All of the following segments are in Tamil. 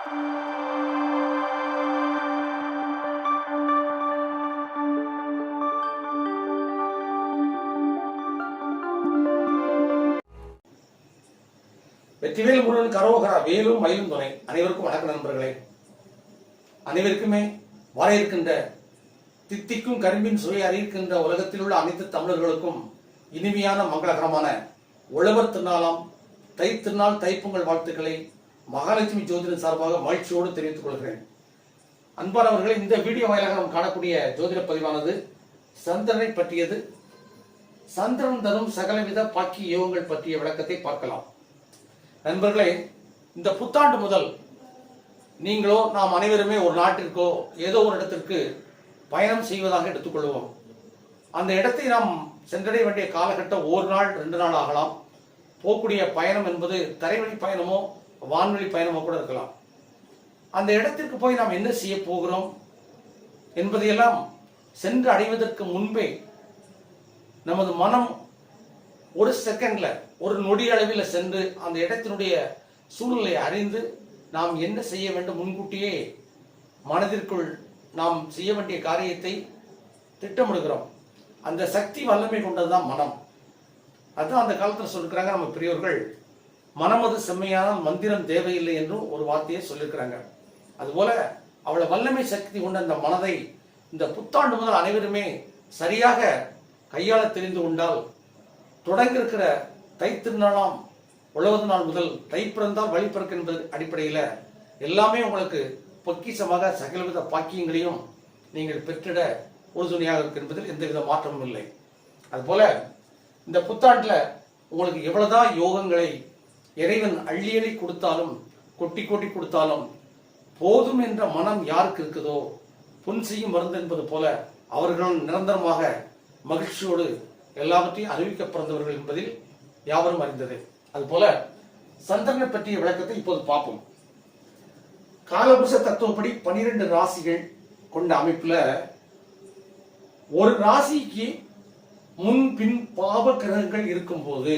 வெற்றிவேல் முருகன் கரோகரா வேலும் மயிலும் துணை. அனைவருக்கும் வணக்க நண்பர்களே. அனைவருக்குமே வர இருக்கின்ற தித்திக்கும் கரும்பின் சுவை அறிவிக்கின்ற உலகத்தில் உள்ள அனைத்து தமிழர்களுக்கும் இனிமையான மங்களகரமான உழவர் திருநாளாம் தை திருநாள் தைப்பொங்கல் வாழ்த்துக்களை மகாலட்சுமி ஜோதிடம் சார்பாக மகிழ்ச்சியோடு தெரிவித்துக் கொள்கிறேன். அன்பானவர்களே இந்த வீடியோ வாயிலாக நாம் காணக்கூடிய ஜோதிட பதிவானது சந்திரனை பற்றியது. சந்திரன் தரும் சகலவித பாக்கிய யோகங்கள் பற்றிய விளக்கத்தை பார்க்கலாம். நண்பர்களே இந்த புத்தாண்டு முதல் நீங்களோ நாம் அனைவருமே ஒரு நாட்டிற்கோ ஏதோ ஒரு இடத்திற்கு பயணம் செய்வதாக எடுத்துக்கொள்வோம். அந்த இடத்தை நாம் சென்றடைய வேண்டிய காலகட்டம் ஒரு நாள் ரெண்டு நாள் ஆகலாம். போகக்கூடிய பயணம் என்பது தரைவழி பயணமோ வான்வெளி பயணமாக கூட இருக்கலாம். அந்த இடத்திற்கு போய் நாம் என்ன செய்ய போகிறோம் என்பதையெல்லாம் சென்று அடைவதற்கு முன்பே நமது மனம் ஒரு செகண்ட்ல ஒரு நொடி அளவில் சென்று அந்த இடத்தினுடைய சூழ்நிலையை அறிந்து நாம் என்ன செய்ய வேண்டும் முன்கூட்டியே மனதிற்குள் நாம் செய்ய வேண்டிய காரியத்தை திட்டமிடுகிறோம். அந்த சக்தி வல்லமை கொண்டதுதான் மனம். அதுதான் அந்த காலத்தில் சொல்லிருக்கிறாங்க நம்ம பெரியோர்கள் மனமது செம்மையான மந்திரம் தேவையில்லை என்றும் ஒரு வார்த்தையை சொல்லியிருக்கிறாங்க. அதுபோல அவளை வல்லமை சக்தி கொண்ட அந்த மனதை இந்த புத்தாண்டு முதல் அனைவருமே சரியாக கையாள தெரிந்து கொண்டால் தொடங்கியிருக்கிற இருக்கிற தை திருநாளாம் உழவது நாள் முதல் தை பிறந்தால் வழி பிறக்கு என்பது அடிப்படையில் எல்லாமே உங்களுக்கு பொக்கிஷமாக சகலவித பாக்கியங்களையும் நீங்கள் பெற்றிட உறுதுணையாக இருக்கு என்பதில் எந்தவித மாற்றமும் இல்லை. அதுபோல இந்த புத்தாண்டில் உங்களுக்கு எவ்வளவுதான் யோகங்களை இறைவன் அள்ளி அள்ளி கொடுத்தாலும் கொட்டி கொட்டி கொடுத்தாலும் போதும் என்ற மனம் யாருக்கு இருக்குதோ புன் செய்யும் மருந்து என்பது போல அவர்களும் நிரந்தரமாக மகிழ்ச்சியோடு எல்லாவற்றையும் அறிவிக்க பிறந்தவர்கள் என்பதில் யாவரும் அறிந்தது. அதுபோல சந்திரனை பற்றிய விளக்கத்தை இப்போது பார்ப்போம். காலபுருஷ தத்துவப்படி பனிரெண்டு ராசிகள் கொண்ட அமைப்புல ஒரு ராசிக்கு முன்பின் பாவ கிரகங்கள் இருக்கும்போது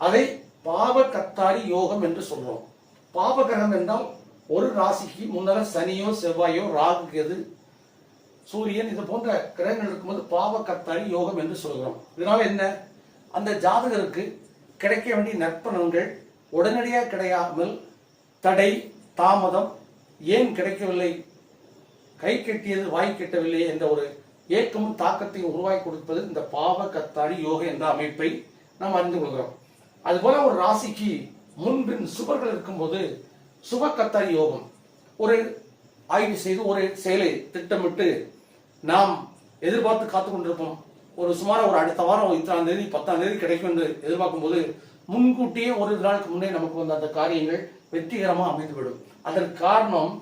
அதை பாவ கத்தாரி யோகம் என்று சொல்றோம். பாவ கிரகம் என்றால் ஒரு ராசிக்கு முன்னர சனியோ செவ்வாயோ ராகு எது சூரியன் இது போன்ற கிரகங்கள் இருக்கும்போது பாவ கத்தாரி யோகம் என்று சொல்கிறோம். இதனால என்ன? அந்த ஜாதகருக்கு கிடைக்க வேண்டிய நற்பலன்கள் உடனடியாக கிடையாமல் தடை தாமதம் ஏன் கிடைக்கவில்லை? கை கெட்டியது வாய் கெட்டவில்லை என்ற ஒரு ஏக்கமும் தாக்கத்தையும் உருவாக்கி கொடுப்பது இந்த பாவ கத்தாரி யோக என்ற அமைப்பை நாம் அறிந்து கொள்கிறோம். அதுபோல ஒரு ராசிக்கு முன்பின் சுபர்கள் இருக்கும்போது சுப கத்தாரி யோகம். ஒரு ஆய்வு செய்து ஒரு செயலை திட்டமிட்டு நாம் எதிர்பார்த்து காத்து கொண்டிருப்போம். ஒரு சுமார் ஒரு அடுத்த வாரம் இத்தனாம் தேதி பத்தாம் தேதி கிடைக்கும் என்று எதிர்பார்க்கும் போது முன்கூட்டியே ஒரு நாளுக்கு முன்னே நமக்கு வந்த அந்த காரியங்கள் வெற்றிகரமாக அமைந்துவிடும். அதற்கு காரணம்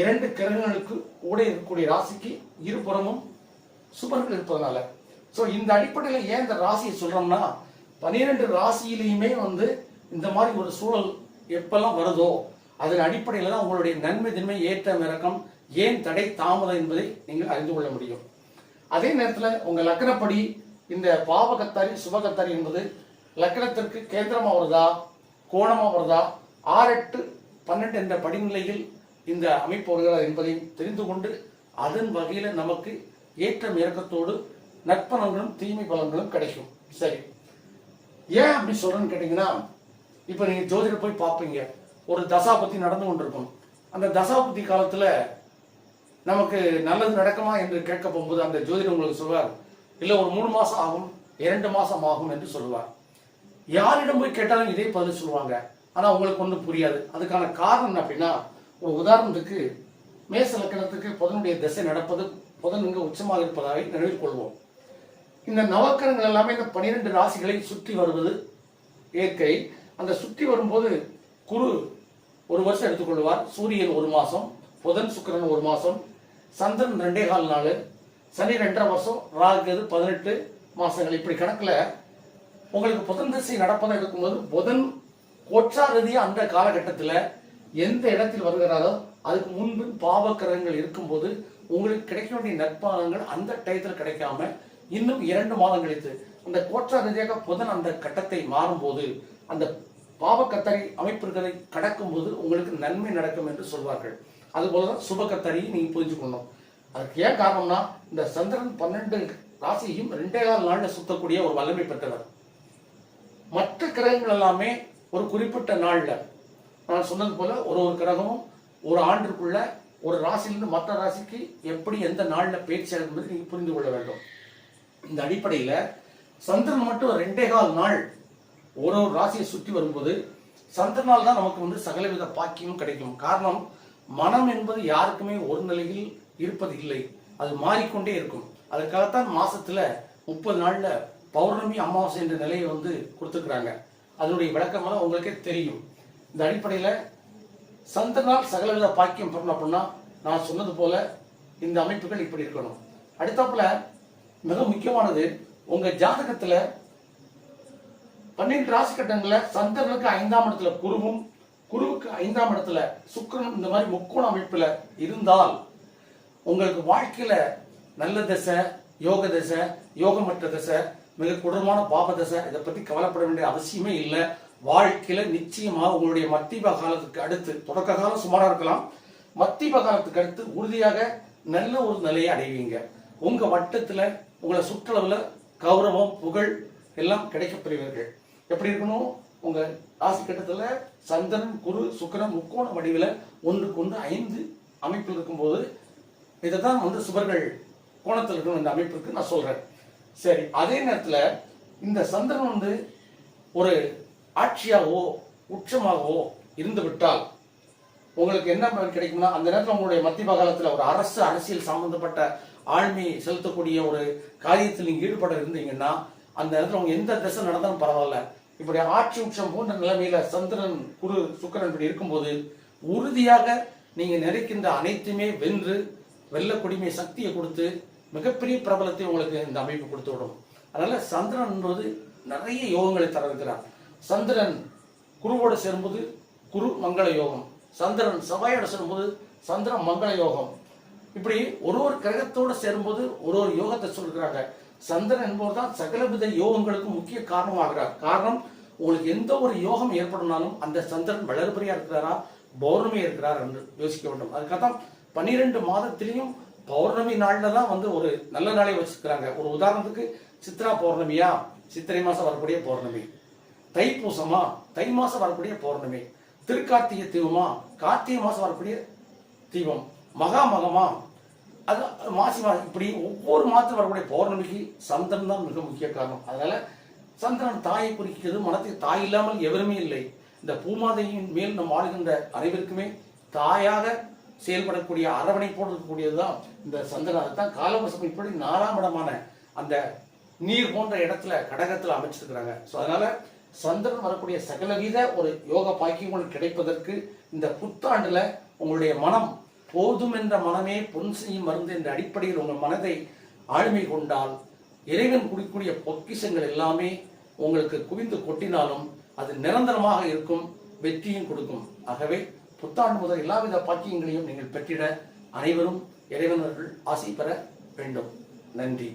இரண்டு கிரகங்களுக்கு கூட இருக்கக்கூடிய ராசிக்கு இருபுறமும் சுபர்கள் இருப்பதனால. ஸோ இந்த அடிப்படையில் ஏன் இந்த ராசியை சொல்றோம்னா பனிரெண்டு ராசியிலையுமே வந்து இந்த மாதிரி ஒரு சூழல் எப்பெல்லாம் வருதோ அதன் அடிப்படையில் தான் உங்களுடைய நன்மை தின்மை ஏற்றம் இறக்கம் ஏன் தடை தாமதம் என்பதை நீங்கள் அறிந்து கொள்ள முடியும். அதே நேரத்தில் உங்கள் லக்கணப்படி இந்த பாவகத்தாரி சுபகத்தாரி என்பது லக்கணத்திற்கு கேந்திரமாக வருதா கோணமாக வருதா ஆறு எட்டு பன்னெண்டு என்ற படிநிலையில் இந்த அமைப்பு வருகிறார் என்பதையும் தெரிந்து கொண்டு அதன் வகையில் நமக்கு ஏற்றம் இறக்கத்தோடு நற்பலன்களும் தீமை பலன்களும் கிடைக்கும். சரி. ஏன் அப்படி சொல்றேன்னு கேட்டீங்கன்னா இப்ப நீங்க ஜோதிடர் போய் பார்ப்பீங்க. ஒரு தசாபதி நடந்து கொண்டிருக்கும். அந்த தசாபதி காலத்துல நமக்கு நல்லது நடக்குமா என்று கேட்க போகும்போது அந்த ஜோதிடர் உங்களுக்கு சொல்வார் இல்ல ஒரு மூணு மாசம் ஆகும் இரண்டு மாசம் ஆகும் என்று சொல்லுவார். யாரிடம் போய் கேட்டாலும் இதே பதில் சொல்லுவாங்க. ஆனா உங்களுக்கு ஒன்றும் புரியாது. அதுக்கான காரணம் என்ன அப்படின்னா ஒரு உதாரணத்துக்கு மேச லக்கணத்துக்கு புதனுடைய திசை நடப்பது புதன் இங்கு உச்சமாக இருப்பதாக நினைவில் கொள்வோம். இந்த நவக்கரங்கள் எல்லாமே இந்த பனிரெண்டு ராசிகளை சுற்றி வருவது இயற்கை. அந்த சுற்றி வரும்போது குரு ஒரு வருஷம் எடுத்துக்கொள்வார். சூரியன் ஒரு மாசம் புதன் சுக்கிரன் ஒரு மாசம் சந்திரன் ரெண்டே கால் நாள் சனி ரெண்டரை வருஷம் ராகு பதினெட்டு மாசங்கள். இப்படி கணக்கில் உங்களுக்கு புதன் திசை நடப்பதாக இருக்கும்போது புதன் கோட்சா ரீதியாக அந்த காலகட்டத்தில் எந்த இடத்தில் வருகிறாரோ அதுக்கு முன்பு பாவக்கிரகங்கள் இருக்கும்போது உங்களுக்கு கிடைக்க வேண்டிய நற்பாகங்கள் அந்த டயத்தில் கிடைக்காம இன்னும் இரண்டு மாதம் கழித்து அந்த கோற்ற ரீதியாக புதன் அந்த கட்டத்தை மாறும்போது அந்த பாவக்கத்தரி அமைப்புகளை கடக்கும்போது உங்களுக்கு நன்மை நடக்கும் என்று சொல்வார்கள். அதுபோலதான் சுபக்கத்தரியை நீங்க புரிஞ்சுக்கணும். அதுக்கு ஏன் காரணம்னா இந்த சந்திரன் பன்னெண்டு ராசியையும் ரெண்டே கால் நாள்ல சுத்தக்கூடிய ஒரு வல்லமை பெற்றவர். மற்ற கிரகங்கள் எல்லாமே ஒரு குறிப்பிட்ட நாள்ல. நான் சொன்னது போல ஒரு ஒரு கிரகமும் ஒரு ஆண்டுக்குள்ள ஒரு ராசியிலிருந்து மற்ற ராசிக்கு எப்படி எந்த நாள்ல பேச்சு என்பது நீங்க புரிந்து கொள்ள வேண்டும். இந்த அடிப்படையில் சந்திரன் மட்டும் ரெண்டே கால் நாள் ஒரு ஒரு ராசியை சுற்றி வரும்போது சந்திரனால் தான் நமக்கு வந்து சகலவித பாக்கியமும் கிடைக்கும். காரணம் மனம் என்பது யாருக்குமே ஒரு நிலையில் இருப்பது இல்லை அது மாறிக்கொண்டே இருக்கும். அதற்காகத்தான் மாசத்துல முப்பது நாள்ல பௌர்ணமி அமாவாசை என்ற நிலையை வந்து கொடுத்துருக்குறாங்க. அதனுடைய விளக்கமெல்லாம் உங்களுக்கே தெரியும். இந்த அடிப்படையில் சந்திரனால் சகலவித பாக்கியம் பெறணும் அப்படின்னா நான் சொன்னது போல இந்த அமைப்புகள் இப்படி இருக்கணும். அடுத்தாப்புல மிக முக்கியமானது உங்க ஜாதகத்துல பன்னெண்டு ராசி கட்டங்கள்ல சந்திரனுக்கு ஐந்தாம் இடத்துல குருவும் குருவுக்கு ஐந்தாம் இடத்துல சுக்கிரனும் இந்த மாதிரி முக்கோண அமைப்புல இருந்தால் உங்களுக்கு வாழ்க்கையில நல்ல தசை யோக தசை யோகமற்ற தசை மிக கொடூரமான பாப தசை இதை பத்தி கவலைப்பட வேண்டிய அவசியமே இல்லை. வாழ்க்கையில நிச்சயமா உங்களுடைய மத்திய காலத்துக்கு அடுத்து தொடக்க காலம் சுமாரா இருக்கலாம் மத்திய காலத்துக்கு அடுத்து உறுதியாக நல்ல ஒரு நிலையை அடைவீங்க. உங்க வட்டத்துல உங்களை சுற்றளவில் கௌரவம் புகழ் எல்லாம் கிடைக்கப்பெறுவீர்கள் எப்படி இருக்கணும்? உங்க ராசி கட்டத்தில் சந்திரன் குரு சுக்கரன் முக்கோண வடிவில் ஒன்றுக்கு ஒன்று ஐந்து அமைப்பில் இருக்கும்போது இதை தான் வந்து சுபர்கள் கோணத்தில் இருக்கணும் இந்த அமைப்பிற்கு நான் சொல்கிறேன் சரி அதே நேரத்தில் இந்த சந்திரன் வந்து ஒரு ஆட்சியாகவோ உச்சமாகவோ இருந்து விட்டால் உங்களுக்கு என்ன பலன் கிடைக்கும்னா அந்த நேரத்தில் உங்களுடைய மத்திய காலத்தில் ஒரு அரசு அரசியல் சம்பந்தப்பட்ட ஆழ்மை செலுத்தக்கூடிய ஒரு காரியத்தில் நீங்கள் ஈடுபட இருந்தீங்கன்னா அந்த நேரத்தில் உங்க எந்த திசை நடந்தாலும் பரவாயில்ல. இப்படி ஆட்சி உச்சம் போன்ற நிலைமையில சந்திரன் குரு சுக்கிரன் இப்படி இருக்கும்போது உறுதியாக நீங்க நினைக்கின்ற அனைத்துமே வென்று வெள்ளக்குடிமை சக்தியை கொடுத்து மிகப்பெரிய பிரபலத்தை உங்களுக்கு இந்த அமைப்பு கொடுத்து விடும். அதனால சந்திரன் என்பது நிறைய யோகங்களை தர இருக்கிறார் சந்திரன் குருவோடு சேரும்போது குரு மங்கள யோகம். சந்திரன் செவ்வாயோட சேரும்போது சந்திரன் மங்கள யோகம். இப்படி ஒரு ஒரு கிரகத்தோடு சேரும்போது ஒரு ஒரு யோகத்தை சொல்கிறாங்க சந்திரன் என்பவர் தான் சகலவித யோகங்களுக்கு முக்கிய காரணமாகிறார். காரணம் உங்களுக்கு எந்த ஒரு யோகம் ஏற்படுனாலும் அந்த சந்திரன் வளர்பறையா இருக்கிறாரா? பௌர்ணமி இருக்கிறார் என்று யோசிக்க வேண்டும். அதுக்காக தான் பன்னிரெண்டு மாதத்திலையும் பௌர்ணமி நாளில் தான் வந்து ஒரு நல்ல நாளை வச்சிருக்கிறாங்க ஒரு உதாரணத்துக்கு சித்ரா பௌர்ணமியா? சித்திரை மாசம் வரக்கூடிய பௌர்ணமி. தைப்பூசமா? தை மாசம் வரக்கூடிய பௌர்ணமி. திருக்கார்த்திகை தீபமா கார்த்திகை மாசம் வரக்கூடிய தீபம் மகா மகமா? அது மாசி மாதம். இப்படி ஒவ்வொரு மாதத்தில் வரக்கூடிய பௌர்ணமிக்கு சந்திரன் தான் மிக முக்கிய காரணம். அதனால சந்திரன் தாயை குறிக்கிறது மனத்தில் தாய் இல்லாமல் எவருமே இல்லை. இந்த பூமாதையின் மேல் நம் வாழ்கின்ற அனைவருக்குமே தாயாக செயல்படக்கூடிய அரவணைப்போடு இருக்கக்கூடியதுதான் இந்த சந்திரன். அதுதான் காலவசம் இப்படி நாலாம் இடமான அந்த நீர் போன்ற இடத்துல கடகத்தில் அமைச்சிருக்கிறாங்க. ஸோ அதனால சந்திரன் வரக்கூடிய சகலவித ஒரு யோக பாக்கியங்கள் கிடைப்பதற்கு இந்த புத்தாண்டுல உங்களுடைய மனம் போதும் என்ற மனமே பொன் செய்யும் மருந்து என்ற அடிப்படையில் உங்கள் மனதை ஆளுமை கொண்டால் இறைவன் குடிக்கூடிய பொக்கிஷங்கள் எல்லாமே உங்களுக்கு குவிந்து கொட்டினாலும் அது நிரந்தரமாக இருக்கும் வெற்றியும் கொடுக்கும். ஆகவே புத்தாண்டு முதல் எல்லாவித பாக்கியங்களையும் நீங்கள் பெற்றிட அனைவரும் இறைவனர்கள் ஆசை பெற வேண்டும். நன்றி.